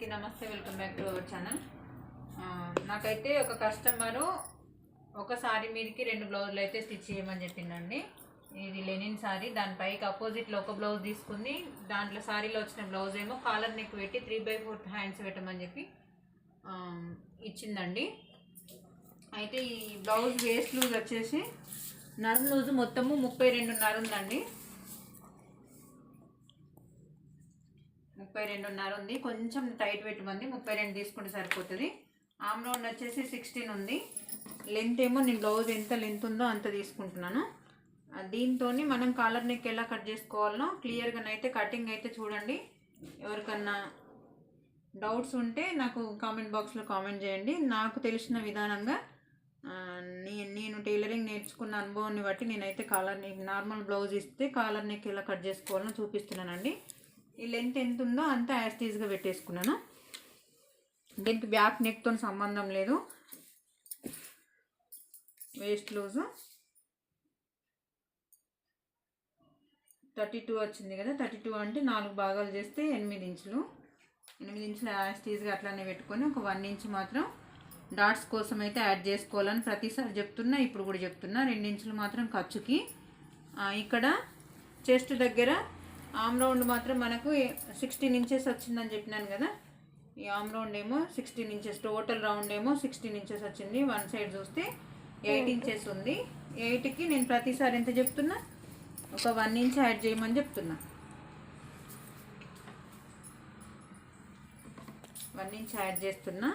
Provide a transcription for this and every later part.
అందరికీ నమస్తే welcome back to our channel. నాకైతే ఒక కస్టమరు ఒకసారి మీదకి రెండు బ్లౌజులు అయితే స్టిచ్ చేయమని చెప్పిందండి ఇది లెనిన్ సారీ దానిపైకి అపోజిట్లో ఒక బ్లౌజ్ తీసుకుంది. దాంట్లో సారీలో వచ్చిన బ్లౌజ్ ఏమో కాలర్ నెక్ పెట్టి త్రీ బై ఫోర్ హ్యాండ్స్ పెట్టమని చెప్పి ఇచ్చిందండి. అయితే ఈ బ్లౌజ్ వేస్ట్ లూజ్ వచ్చేసి నరం లూజ్ మొత్తము ముప్పై రెండున్నర ఉందండి. ముప్పై రెండున్నర ఉంది. కొంచెం టైట్ పెట్టుమంది ముప్పై రెండు తీసుకుంటే సరిపోతుంది. ఆమ్ రౌండ్ వచ్చేసి సిక్స్టీన్ ఉంది. లెంత్ ఏమో నేను బ్లౌజ్ ఎంత లెంత్ ఉందో అంత తీసుకుంటున్నాను. దీంతో మనం కాలర్ నెక్ ఎలా కట్ చేసుకోవాలనో క్లియర్గానైతే కటింగ్ అయితే చూడండి. ఎవరికన్నా డౌట్స్ ఉంటే నాకు కామెంట్ బాక్స్లో కామెంట్ చేయండి. నాకు తెలిసిన విధానంగా నేను టైలరింగ్ నేర్చుకున్న అనుభవాన్ని బట్టి నేనైతే కాలర్ నెక్ నార్మల్ బ్లౌజ్ ఇస్తే కాలర్ నెక్ ఎలా కట్ చేసుకోవాలో చూపిస్తున్నానండి. ఈ లెంత్ ఎంత ఉందో అంత యాస్టీజ్గా పెట్టేసుకున్నాను. దీనికి బ్యాక్ నెక్తో సంబంధం లేదు. వేస్ట్ లూజు థర్టీ టూ వచ్చింది కదా థర్టీ టూ అంటే నాలుగు భాగాలు చేస్తే ఎనిమిది ఇంచులు. ఎనిమిది ఇంచులు యాస్టీజ్గా అట్లానే పెట్టుకొని ఒక వన్ ఇంచ్ మాత్రం డాట్స్ కోసం అయితే యాడ్ చేసుకోవాలని ప్రతిసారి చెప్తున్నా ఇప్పుడు కూడా చెప్తున్నా. రెండు ఇంచులు మాత్రం ఖర్చుకి. ఇక్కడ చెస్ట్ దగ్గర ఆమ్ రౌండ్ మాత్రం మనకు సిక్స్టీన్ ఇంచెస్ వచ్చిందని చెప్పినాను కదా. ఈ ఆమ్ రౌండ్ ఏమో సిక్స్టీన్ ఇంచెస్ టోటల్ రౌండ్ ఏమో సిక్స్టీన్ ఇంచెస్ వచ్చింది. వన్ సైడ్ చూస్తే ఎయిట్ ఇంచెస్ ఉంది. ఎయిట్కి నేను ప్రతిసారి ఎంత చెప్తున్నా? ఒక వన్ ఇంచ్ యాడ్ చేయమని చెప్తున్నా. వన్ ఇంచ్ యాడ్ చేస్తున్నా.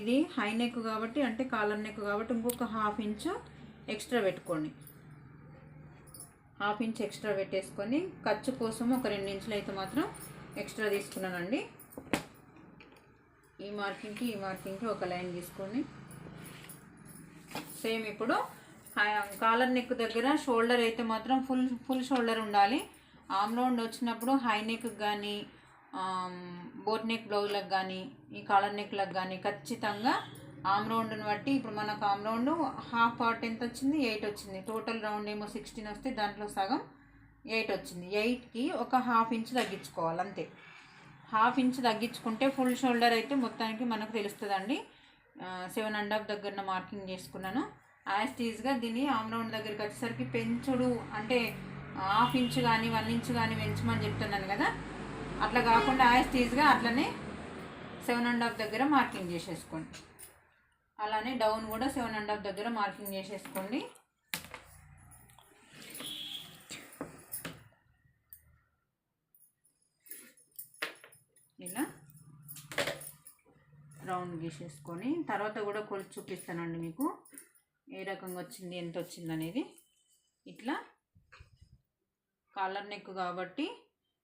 ఇది హై నెక్ కాబట్టి అంటే కాలర్ నెక్ కాబట్టి ఇంకొక హాఫ్ ఇంచు ఎక్స్ట్రా పెట్టుకోండి. హాఫ్ ఇంచ్ ఎక్స్ట్రా పెట్టేసుకొని ఖర్చు కోసం ఒక రెండు ఇంచులు అయితే మాత్రం ఎక్స్ట్రా తీసుకున్నానండి. ఈ మార్కింగ్కి ఈ మార్కింగ్కి ఒక లైన్ తీసుకొని. సేమ్ ఇప్పుడు హై- కాలర్ నెక్ దగ్గర షోల్డర్ అయితే మాత్రం ఫుల్ ఫుల్ షోల్డర్ ఉండాలి. ఆమ్ రౌండ్ వచ్చినప్పుడు హై నెక్ కానీ బోట్ నెక్ బ్లౌజ్లకు కానీ ఈ కాలర్ నెక్లకు కానీ ఖచ్చితంగా ఆమ్రౌండ్ని బట్టి ఇప్పుడు మనకు ఆమ్రౌండ్ హాఫ్ పార్ట్ ఎంత వచ్చింది? ఎయిట్ వచ్చింది. టోటల్ రౌండ్ ఏమో సిక్స్టీన్ వస్తే దాంట్లో సగం ఎయిట్ వచ్చింది. ఎయిట్కి ఒక హాఫ్ ఇంచ్ తగ్గించుకోవాలి అంతే. హాఫ్ ఇంచ్ తగ్గించుకుంటే ఫుల్ షోల్డర్ అయితే మొత్తానికి మనకు తెలుస్తుందండి. సెవెన్ అండ్ హాఫ్ దగ్గర మార్కింగ్ చేసుకున్నాను. యాజ్టీజ్గా దీన్ని ఆమ్రౌండ్ దగ్గరికి వచ్చేసరికి పెంచుడు అంటే హాఫ్ ఇంచ్ కానీ వన్ ఇంచ్ కానీ పెంచమని చెప్తున్నాను కదా. అట్లా కాకుండా యాజ్టీజ్గా అట్లనే సెవెన్ అండ్ హాఫ్ దగ్గర మార్కింగ్ చేసేసుకోండి. అలానే డౌన్ కూడా సెవెన్ అండ్ హాఫ్ దగ్గర మార్కింగ్ చేసేసుకోండి. ఇలా రౌండ్ గీసేసుకొని తర్వాత కూడా కొలిచి చూపిస్తానండి మీకు. ఏ రకంగా వచ్చింది ఎంత వచ్చింది అనేది. ఇట్లా కాలర్ నెక్ కాబట్టి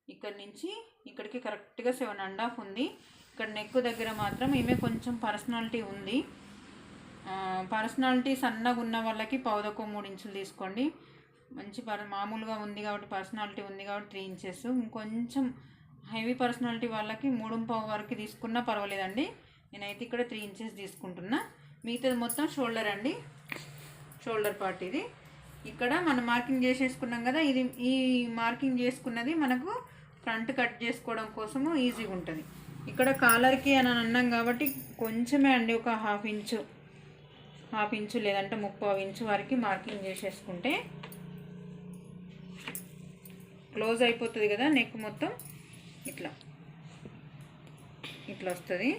ఇక్కడ నుంచి ఇక్కడికి కరెక్ట్గా సెవెన్ అండ్ హాఫ్ ఉంది. ఇక్కడ నెక్ దగ్గర మాత్రం ఈమె కొంచెం పర్సనాలిటీ ఉంది. పర్సనాలిటీ సన్నగా ఉన్న వాళ్ళకి పౌదకు మూడు ఇంచులు తీసుకోండి. మంచి పర్ మామూలుగా ఉంది కాబట్టి పర్సనాలిటీ ఉంది కాబట్టి త్రీ ఇంచెస్ ఇంకొంచెం హెవీ పర్సనాలిటీ వాళ్ళకి మూడు పావు వరకు తీసుకున్నా పర్వాలేదండి. నేనైతే ఇక్కడ త్రీ ఇంచెస్ తీసుకుంటున్నా. మిగతాది మొత్తం షోల్డర్ అండి. షోల్డర్ పార్ట్ ఇది. ఇక్కడ మనం మార్కింగ్ చేసేసుకున్నాం కదా ఇది ఈ మార్కింగ్ చేసుకున్నది మనకు ఫ్రంట్ కట్ చేసుకోవడం కోసము ఈజీగా ఉంటుంది. ఇక్కడ కాలర్కి అని అన్నాం కాబట్టి కొంచెమే అండి ఒక హాఫ్ ఇంచు హాఫ్ ఇంచు లేదంటే ముప్పై ఇంచు వరకు మార్కింగ్ చేసేసుకుంటే క్లోజ్ అయిపోతుంది కదా నెక్ మొత్తం. ఇట్లా. ఇట్లా వస్తుంది.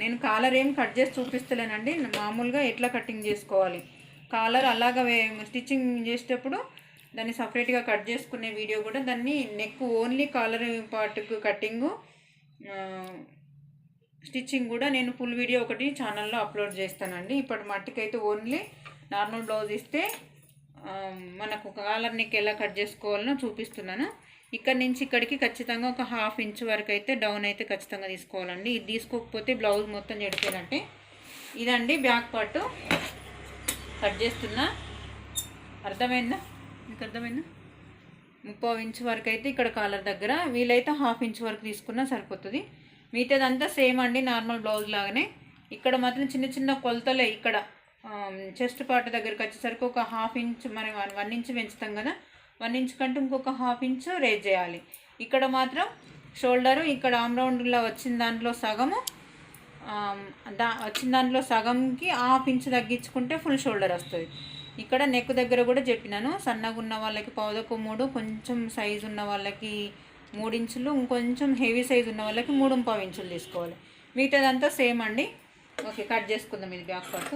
నేను కాలర్ ఏం కట్ చేసి చూపిస్తలేనండి. మామూలుగా ఎట్లా కటింగ్ చేసుకోవాలి? కాలర్ అలాగా స్టిచ్చింగ్ చేసేటప్పుడు దాన్ని సపరేట్గా కట్ చేసుకునే వీడియో కూడా దాన్ని నెక్ ఓన్లీ కాలర్ పార్ట్కు కటింగు స్టిచ్చింగ్ కూడా నేను ఫుల్ వీడియో ఒకటి ఛానల్లో అప్లోడ్ చేస్తానండి. ఇప్పటి మట్టికైతే ఓన్లీ నార్మల్ బ్లౌజ్ ఇస్తే మనకు కాలర్ నెక్ ఎలా కట్ చేసుకోవాలనో చూపిస్తున్నాను. ఇక్కడ నుంచి ఇక్కడికి ఖచ్చితంగా ఒక హాఫ్ ఇంచ్ వరకు అయితే డౌన్ అయితే ఖచ్చితంగా తీసుకోవాలండి. ఇది తీసుకోకపోతే బ్లౌజ్ మొత్తం చెడిపోయినట్టే. ఇదండి బ్యాక్ పార్ట్. కట్ చేస్తున్నా. అర్థమైందా? మీకు అర్థమైందా? ముప్పై ఇంచ్ వరకు అయితే ఇక్కడ కాలర్ దగ్గర. వీలైతే హాఫ్ ఇంచ్ వరకు తీసుకున్నా సరిపోతుంది. మిగతాదంతా సేమ్ అండి నార్మల్ బ్లౌజ్ లాగానే. ఇక్కడ మాత్రం చిన్న చిన్న కొలతలే ఇక్కడ. చెస్ట్ పార్ట్ దగ్గరికి వచ్చేసరికి ఒక హాఫ్ ఇంచ్ మనం వన్ ఇంచ్ పెంచుతాం కదా. వన్ ఇంచ్ కంటే ఇంకొక హాఫ్ ఇంచ్ రేజ్ చేయాలి. ఇక్కడ మాత్రం షోల్డరు ఇక్కడ ఆమ్రౌండ్లో వచ్చిన దాంట్లో సగము దా వచ్చిన దాంట్లో సగంకి హాఫ్ ఇంచ్ తగ్గించుకుంటే ఫుల్ షోల్డర్ వస్తుంది. ఇక్కడ నెక్ దగ్గర కూడా చెప్పినాను సన్నగా ఉన్న వాళ్ళకి పావుదకు మూడు కొంచెం సైజు ఉన్న వాళ్ళకి మూడు ఇంచులు ఇంకొంచెం హెవీ సైజు ఉన్న వాళ్ళకి మూడు పావు ఇంచులు తీసుకోవాలి. మిగతాదంతా సేమ్ అండి. ఓకే కట్ చేసుకుందాం ఇది బ్యాక్ పార్ట్.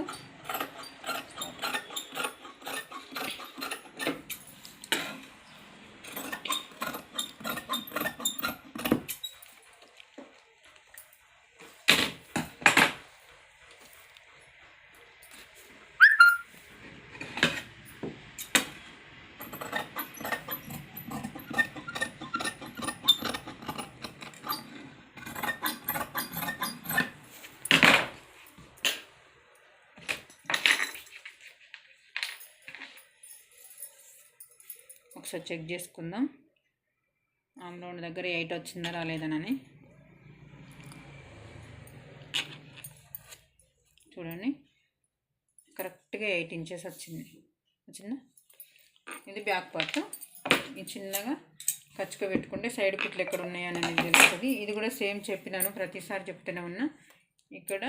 ఒకసారి చెక్ చేసుకుందాం. ఆమ్ రౌండ్ దగ్గర ఎయిట్ వచ్చిందా రాలేదనని. చూడండి. కరెక్ట్గా ఎయిట్ ఇంచెస్ వచ్చింది. వచ్చిందా? ఇది బ్యాక్ పార్ట్. ఇది చిన్నగా ఖర్చుగా పెట్టుకుంటే సైడ్ కుట్లు ఎక్కడ ఉన్నాయని అనేది తెలుస్తుంది. ఇది కూడా సేమ్ చెప్పినాను ప్రతిసారి చెప్తూనే ఉన్నా. ఇక్కడ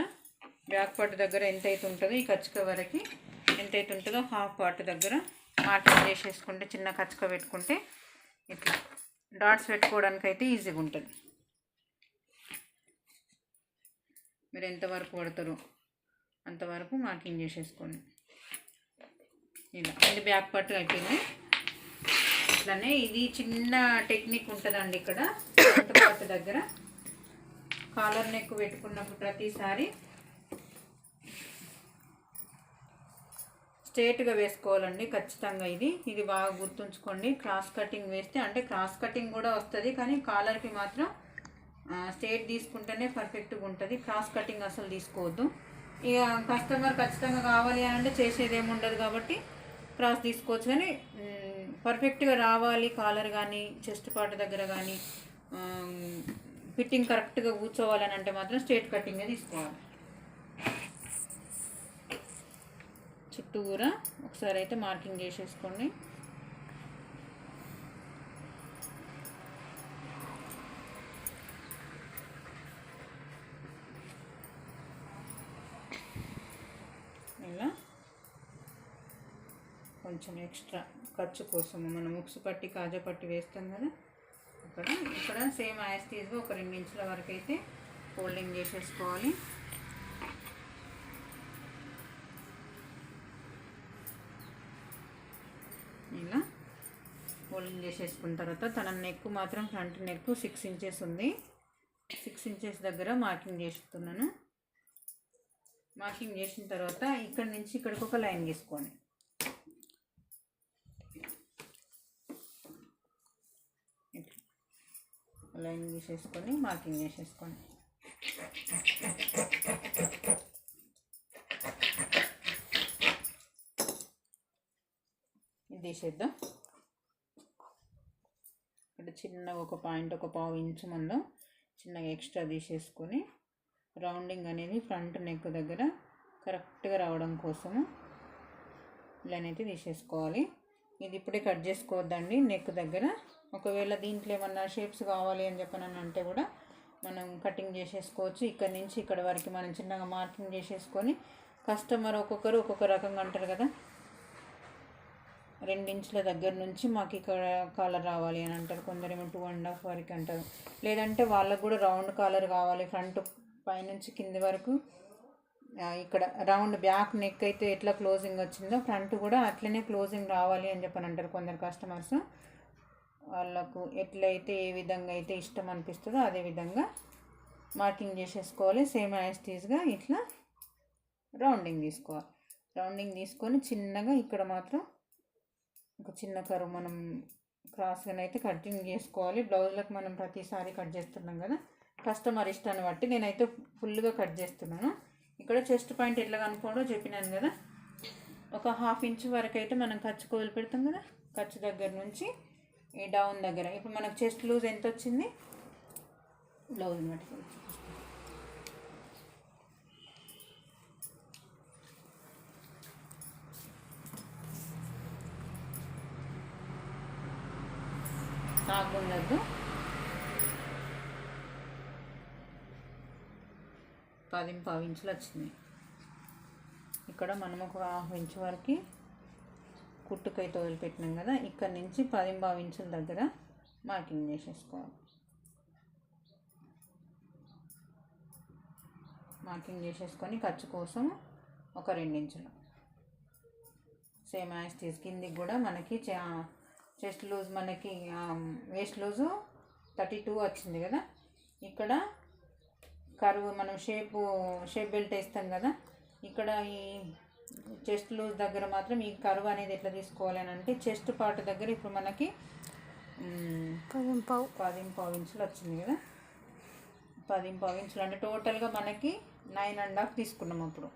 బ్యాక్ పార్ట్ దగ్గర ఎంత అయితే ఉంటుందో ఈ కచ్చుక వరకు ఎంత అయితే ఉంటుందో హాఫ్ పార్ట్ దగ్గర మార్కింగ్ చేసేసుకుంటే చిన్న కచ్చుక పెట్టుకుంటే ఇట్లా డాట్స్ పెట్టుకోవడానికి అయితే ఈజీగా ఉంటుంది. మీరు ఎంతవరకు పడతారో అంతవరకు మార్కింగ్ చేసేసుకోండి. ఇలా. ఇది బ్యాక్ పార్ట్ అయిపోయింది. అట్లనే ఇది చిన్న టెక్నిక్ ఉంటుందండి ఇక్కడ. పార్ట్ దగ్గర. కాలర్ నెక్ పెట్టుకున్నప్పుడు ప్రతిసారి స్ట్రేట్గా వేసుకోవాలండి ఖచ్చితంగా ఇది. ఇది బాగా గుర్తుంచుకోండి. క్రాస్ కటింగ్ వేస్తే అంటే క్రాస్ కటింగ్ కూడా వస్తుంది కానీ కాలర్కి మాత్రం స్ట్రేట్ తీసుకుంటేనే పర్ఫెక్ట్గా ఉంటుంది. క్రాస్ కటింగ్ అసలు తీసుకోవద్దు. ఇక కస్టమర్ ఖచ్చితంగా కావాలి అని అంటే చేసేది ఏమి ఉండదు కాబట్టి క్రాస్ తీసుకోవచ్చు. కానీ పర్ఫెక్ట్గా రావాలి కాలర్ కానీ చెస్ట్ పాట దగ్గర కానీ ఫిట్టింగ్ కరెక్ట్గా కూర్చోవాలని అంటే మాత్రం స్ట్రేట్ కటింగే తీసుకోవాలి. చుట్టూరా ఒకసారి అయితే మార్కింగ్ చేసేసుకోండి. ఇలా కొంచెం ఎక్స్ట్రా ఖర్చు కోసము మనం ఉక్సు పట్టి కాజా పట్టి వేస్తాం కదా. ఇక్కడ ఇక్కడ సేమ్ యాస్టీజ్గా ఒక రెండు ఇంచుల వరకు అయితే ఫోల్డింగ్ చేసేసుకోవాలి ఇలా చేసేసుకున్న తర్వాత తన నెక్ మాత్రం ఫ్రంట్ నెక్ సిక్స్ ఇంచెస్ ఉంది. సిక్స్ ఇంచెస్ దగ్గర మార్కింగ్ చేస్తున్నాను. మార్కింగ్ చేసిన తర్వాత ఇక్కడ నుంచి ఇక్కడికి ఒక లైన్ గీసుకోండి లైన్ గీసేసుకొని మార్కింగ్ చేసేసుకోండి. ఇది తీసేద్దాం. చిన్న చిన్నగా ఒక పాయింట్ ఒక పావు ఇంచు మందం చిన్నగా ఎక్స్ట్రా తీసేసుకొని రౌండింగ్ అనేది ఫ్రంట్ నెక్ దగ్గర కరెక్ట్గా రావడం కోసము ఇలానైతే తీసేసుకోవాలి. ఇది ఇప్పుడే కట్ చేసుకోవద్దండి. నెక్ దగ్గర ఒకవేళ దీంట్లో ఏమన్నా షేప్స్ కావాలి అని చెప్పనని అంటే కూడా మనం కటింగ్ చేసేసుకోవచ్చు. ఇక్కడ నుంచి ఇక్కడ వరకు మనం చిన్నగా మార్కింగ్ చేసేసుకొని కస్టమర్ ఒక్కొక్కరు ఒక్కొక్క రకంగా అంటారు కదా. రెండించుల దగ్గర నుంచి మాకు ఇక్కడ కాలర్ రావాలి అని అంటారు. కొందరేమో టూ అండ్ హాఫ్ వరకు అంటారు. లేదంటే వాళ్ళకు కూడా రౌండ్ కాలర్ కావాలి ఫ్రంట్ పైనుంచి కింది వరకు. ఇక్కడ రౌండ్ బ్యాక్ నెక్ అయితే ఎట్లా క్లోజింగ్ వచ్చిందో ఫ్రంట్ కూడా అట్లనే క్లోజింగ్ రావాలి అని చెప్పని అంటారు కొందరు కస్టమర్స్ వాళ్ళకు ఎట్లయితే ఏ విధంగా అయితే ఇష్టం అనిపిస్తుందో అదే విధంగా మార్కింగ్ చేసేసుకోవాలి. సేమ్ యాస్టీస్గా ఇట్లా రౌండింగ్ తీసుకోవాలి. రౌండింగ్ తీసుకొని చిన్నగా ఇక్కడ మాత్రం ఒక చిన్న కరువు మనం క్రాస్గా అయితే కటింగ్ చేసుకోవాలి. బ్లౌజ్లకు మనం ప్రతిసారి కట్ చేస్తున్నాం కదా. కస్టమర్ ఇష్టాన్ని బట్టి నేనైతే ఫుల్గా కట్ చేస్తున్నాను. ఇక్కడ చెస్ట్ పాయింట్ ఎట్లా కనుక్కోవడో చెప్పినాను కదా. ఒక హాఫ్ ఇంచ్ వరకు అయితే మనం ఖర్చు కోలు పెడతాం కదా. ఖర్చు దగ్గర నుంచి ఈ డౌన్ దగ్గర. ఇప్పుడు మనకు చెస్ట్ లూజ్ ఎంత వచ్చింది బ్లౌజ్ మటుకు. కాకుండా పది పావు ఇంచులు వచ్చినాయి ఇక్కడ మనం ఒక హాఫ్ ఇంచు వరకు కుట్టుకైతే వదిలిపెట్టినాం కదా ఇక్కడ నుంచి పది పావు ఇంచుల దగ్గర మార్కింగ్ చేసేసుకోవాలి. మార్కింగ్ చేసేసుకొని ఖర్చు కోసం ఒక రెండించులు సేమ్ యాస్టీస్ కిందికి కూడా మనకి చా చెస్ట్ లూజ్ మనకి వేస్ట్ లూజు థర్టీ టూ వచ్చింది కదా. ఇక్కడ కరువు మనం షేపు షేప్ బెల్ట్ వేస్తాం కదా. ఇక్కడ ఈ చెస్ట్ లూజ్ దగ్గర మాత్రం ఈ కరువు అనేది ఎట్లా తీసుకోవాలి అని అంటే చెస్ట్ పార్ట్ దగ్గర ఇప్పుడు మనకి మ్, పదం పావు. పది పావు ఇంచులు వచ్చింది కదా. పది పావు ఇంచులు అంటే టోటల్గా మనకి నైన్ అండ్ హాఫ్ తీసుకున్నాం అప్పుడు.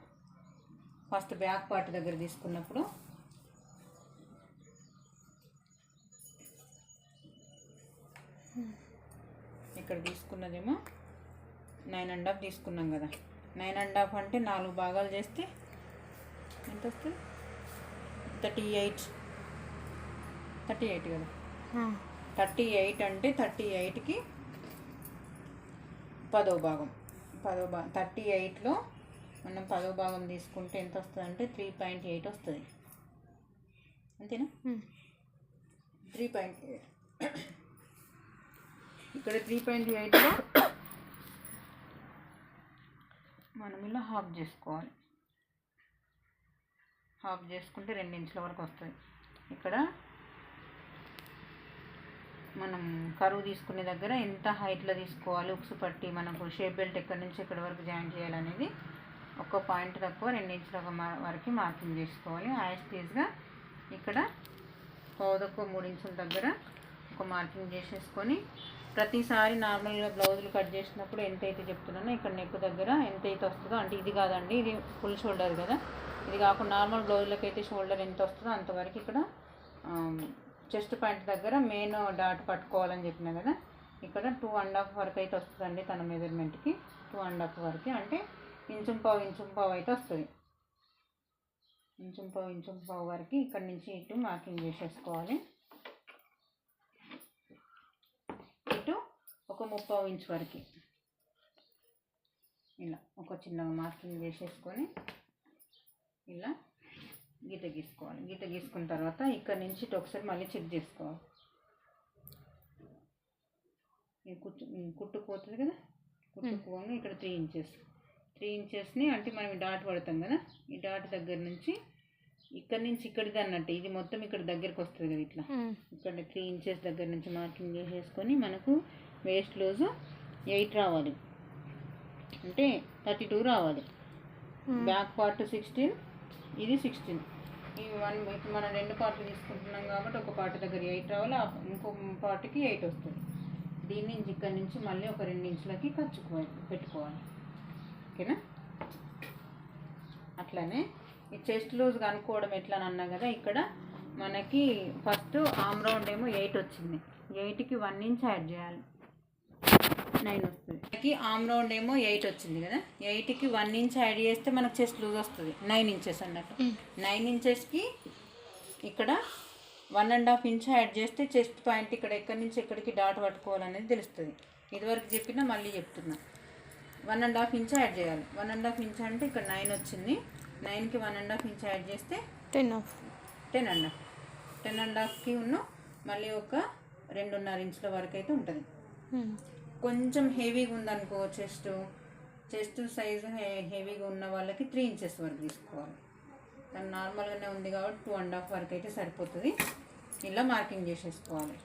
ఫస్ట్ బ్యాక్ పార్ట్ దగ్గర తీసుకున్నప్పుడు. ఇక్కడ తీసుకున్నదేమో నైన్ అండ్ హాఫ్ తీసుకున్నాం కదా. నైన్ అండ్ హాఫ్ అంటే నాలుగు భాగాలు చేస్తే ఎంత వస్తుంది థర్టీ ఎయిట్. థర్టీ ఎయిట్ కదా. థర్టీ ఎయిట్ అంటే థర్టీ ఎయిట్కి పదో భాగం. పదో భాగం థర్టీ ఎయిట్లో మనం పదో భాగం తీసుకుంటే ఎంత వస్తుంది అంటే త్రీ పాయింట్ ఎయిట్ వస్తుంది. అంతేనా? త్రీ పాయింట్ ఎయిట్ ఇక్కడ త్రీ పాయింట్ ఎయిట్లో మనం ఇలా హాఫ్ చేసుకోవాలి. హాఫ్ చేసుకుంటే రెండు ఇంచుల వరకు వస్తుంది ఇక్కడ మనం కరువు తీసుకునే దగ్గర ఎంత హైట్లో తీసుకోవాలి ఉక్సు పట్టి మనకు షేప్ బెల్ట్ ఎక్కడి నుంచి ఎక్కడి వరకు జాయిన్ చేయాలనేది ఒక పాయింట్ తక్కువ రెండు ఇంచుల వరకు మార్కింగ్ చేసుకోవాలి. యాస్టీస్గా ఇక్కడ పౌదకు మూడు ఇంచుల దగ్గర ఒక మార్కింగ్ చేసేసుకొని ప్రతిసారి నార్మల్గా బ్లౌజులు కట్ చేసినప్పుడు ఎంత అయితే చెప్తున్నానో ఇక్కడ నెక్ దగ్గర ఎంత అయితే వస్తుందో అంటే ఇది కాదండి ఇది ఫుల్ షోల్డర్ కదా. ఇది కాకుండా నార్మల్ బ్లౌజులకు అయితే షోల్డర్ ఎంత వస్తుందో అంతవరకు ఇక్కడ చెస్ట్ పాయింట్ దగ్గర మెయిన్ డాట్ పట్టుకోవాలని చెప్పిన కదా ఇక్కడ టూ అండ్ హాఫ్ వరకు అయితే వస్తుందండి తన మెజర్మెంట్కి టూ అండ్ హాఫ్ వరకు అంటే ఇంచుం పావు ఇంచుం పావు అయితే వస్తుంది. ఇంచుం పావు ఇంచుం పావు వరకు ఇక్కడ నుంచి ఇటు మార్కింగ్ చేసేసుకోవాలి ఇటు ఒక ముప్పావు ఇంచ్ వరకు. ఇలా ఒక చిన్నగా మార్కింగ్ చేసేసుకొని ఇలా గీత గీసుకోవాలి. గీత గీసుకున్న తర్వాత ఇక్కడ నుంచి ఇటు ఒకసారి మళ్ళీ చెక్ చేసుకోవాలి. ఇది కుట్టు కుట్టుకుపోతుంది కదా? కుట్టుకోని ఇక్కడ త్రీ ఇంచెస్ త్రీ ఇంచెస్ని అంటే మనం డాట్ పడతాం కదా? ఈ డాట్ దగ్గర నుంచి ఇక్కడ నుంచి ఇక్కడిది అన్నట్టు. ఇది మొత్తం ఇక్కడ దగ్గరికి వస్తుంది కదా ఇట్లా. ఇక్కడ త్రీ ఇంచెస్ దగ్గర నుంచి మార్కింగ్ చేసేసుకొని మనకు వేస్ట్ లూజు ఎయిట్ రావాలి. అంటే థర్టీ టూ రావాలి. బ్యాక్ పార్ట్ సిక్స్టీన్ ఇది సిక్స్టీన్. ఈ వన్ ఇప్పుడు మనం రెండు పార్ట్లు తీసుకుంటున్నాం కాబట్టి ఒక పార్ట్ దగ్గర ఎయిట్ రావాలి ఇంకో పార్ట్కి ఎయిట్ వస్తుంది. దీన్ని ఇక్కడ నుంచి మళ్ళీ ఒక రెండు ఇంచులకి ఖర్చు పెట్టుకోవాలి. ఓకేనా? అట్లానే ఈ చెస్ట్ లూజ్ కనుక్కోవడం ఎట్లా అని అన్నా కదా ఇక్కడ మనకి ఫస్ట్ ఆమ్ రౌండ్ ఏమో ఎయిట్ వచ్చింది. ఎయిట్కి వన్ ఇంచ్ యాడ్ చేయాలి. నైన్ వస్తుంది. మనకి ఆమ్ రౌండ్ ఏమో ఎయిట్ వచ్చింది కదా? ఎయిట్కి వన్ ఇంచ్ యాడ్ చేస్తే మనకు చెస్ట్ లూజ్ వస్తుంది. నైన్ ఇంచెస్ అన్నట్టు. నైన్ ఇంచెస్కి ఇక్కడ one and half inch add చేస్తే చెస్ట్ పాయింట్ ఇక్కడ ఎక్కడి నుంచి ఎక్కడికి డాట్ పట్టుకోవాలనేది తెలుస్తుంది. ఇదివరకు చెప్పినా మళ్ళీ చెప్తున్నా. One and half inch add చేయాలి. వన్ అండ్ హాఫ్ ఇంచ్ అంటే ఇక్కడ నైన్ వచ్చింది. నైన్కి one and half inch add చేస్తే ten half ten and half ten and హాఫ్కి ఉన్న మళ్ళీ ఒక రెండున్నర ఇంచుల వరకు అయితే ఉంటుంది. కొంచెం హెవీగా ఉందనుకో చెస్ట్. చెస్ట్ సైజు హెవీగా ఉన్న వాళ్ళకి త్రీ ఇంచెస్ వరకు తీసుకోవాలి. కానీ నార్మల్గానే ఉంది కాబట్టి టూ అండ్ హాఫ్ వరకు అయితే సరిపోతుంది. ఇలా మార్కింగ్ చేసేసుకోవాలి.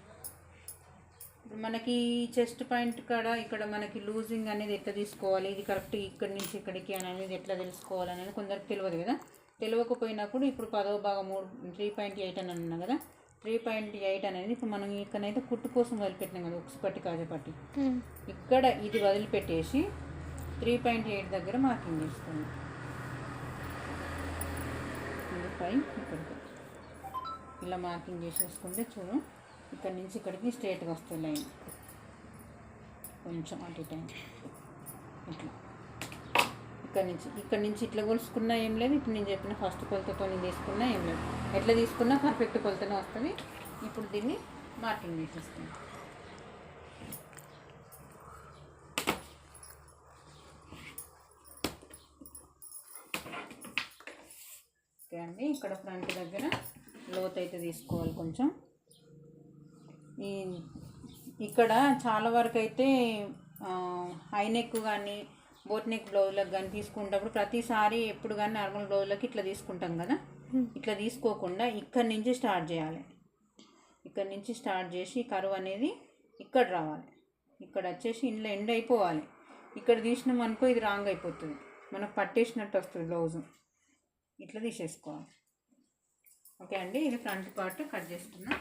ఇప్పుడు మనకి చెస్ట్ పాయింట్ కాడ ఇక్కడ మనకి లూజింగ్ అనేది ఎట్లా తీసుకోవాలి? ఇది కరెక్ట్ ఇక్కడి నుంచి ఇక్కడికి అనేది ఎట్లా తెలుసుకోవాలి అనేది కొందరికి తెలియదు కదా? తెలియకపోయినప్పుడు ఇప్పుడు పదవ భాగం మూడు త్రీ పాయింట్ ఎయిట్ అని అన్నా కదా? త్రీ పాయింట్ ఎయిట్ అనేది ఇప్పుడు మనం ఇక్కడైతే కుట్టు కోసం వదిలిపెట్టినాం కదా ఉక్స్ పట్టి కాజపట్టి ఇక్కడ ఇది వదిలిపెట్టేసి త్రీ పాయింట్ ఎయిట్ దగ్గర మార్కింగ్ పై ఇక్కడికి. ఇలా మార్కింగ్ చేసేసుకుంటే చూడు ఇక్కడ నుంచి ఇక్కడికి స్ట్రేట్గా వస్తుంది లైన్. కొంచెం అటు అయింది. ఇట్లా. ఇక్కడ నుంచి. ఇక్కడ నుంచి ఇట్లా కొలుసుకున్నా ఏం లేదు. ఇప్పుడు నేను చెప్పిన ఫస్ట్ కొలతతో నేను తీసుకున్నా ఏం లేదు. ఎట్లా తీసుకున్నా పర్ఫెక్ట్ కొలతనే వస్తుంది. ఇప్పుడు దీన్ని మార్కింగ్ చేసేసుకుందాం ఓకే అండి. ఇక్కడ ఫ్రంట్ దగ్గర లోత్ అయితే తీసుకోవాలి కొంచెం. ఈ ఇక్కడ చాలా వరకు అయితే హైనెక్ కానీ బోట్ నెక్ బ్లౌజ్లకు కానీ తీసుకునేటప్పుడు ప్రతిసారి ఎప్పుడు కానీ నార్మల్ బ్లౌజ్లకి ఇట్లా తీసుకుంటాం కదా? ఇట్లా తీసుకోకుండా ఇక్కడ నుంచి స్టార్ట్ చేయాలి. ఇక్కడ నుంచి స్టార్ట్ చేసి కరువు అనేది ఇక్కడ రావాలి. ఇక్కడ వచ్చేసి ఇంట్లో ఎండ్ అయిపోవాలి. ఇక్కడ తీసినాం అనుకో ఇది రాంగ్ అయిపోతుంది. మనకు పట్టేసినట్టు వస్తుంది బ్లౌజు. ఇట్లా తీసేసుకోవాలి. ఓకే అండి ఇది ఫ్రంట్ పార్ట్ కట్ చేస్తున్నా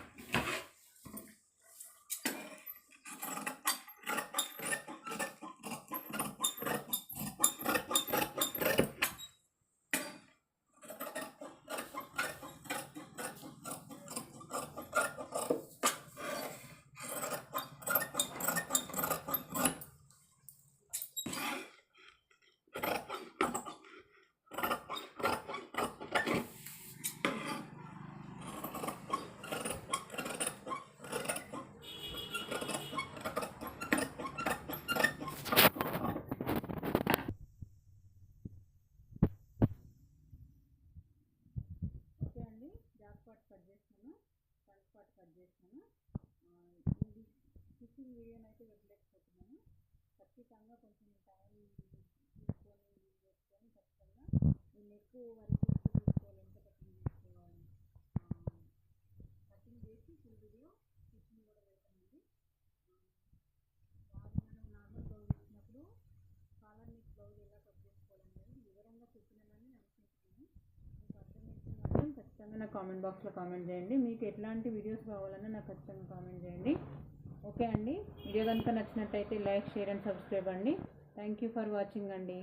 ఓకే అండి బ్యాక్ పార్ట్ కట్ చేస్తాను ఫ్రంట్ పార్ట్ కట్ చేస్తాను ఆ, ఇది స్టిచ్చింగ్ వీడియోని అయితే వదిలేకపోతున్నాను ఖచ్చితంగా కొంచెం టైం తీసుకొని వీడియో చేసుకొని ఖచ్చితంగా ఈ నెక్ వరకు ఎంత తీసుకోవాలి ఎంత కటింగ్ తీసుకోవాలి కటింగ్ చేసి ఫుల్ వీడియో స్టిచ్చింగ్ కూడా పెడతానండి బాగా మనం నార్మల్ బ్లౌజ్ ఇచ్చినప్పుడు కాలర్ నెక్ బ్లౌజ్ ఎలా కట్ చేసుకోవాలనేది వివరంగా చెప్పినానని అనుకుంటున్నాను మీకు అర్థమైతే మాత్రం ఖచ్చితంగా నాకు కామెంట్ బాక్స్లో కామెంట్ చేయండి. మీకు ఎట్లాంటి వీడియోస్ కావాలన్నా నాకు ఖచ్చితంగా కామెంట్ చేయండి. ఓకే అండి? వీడియో కనుక నచ్చినట్టయితే లైక్ షేర్ అండ్ సబ్స్క్రైబ్ అండి. థ్యాంక్ యూ ఫర్ వాచింగ్ అండి.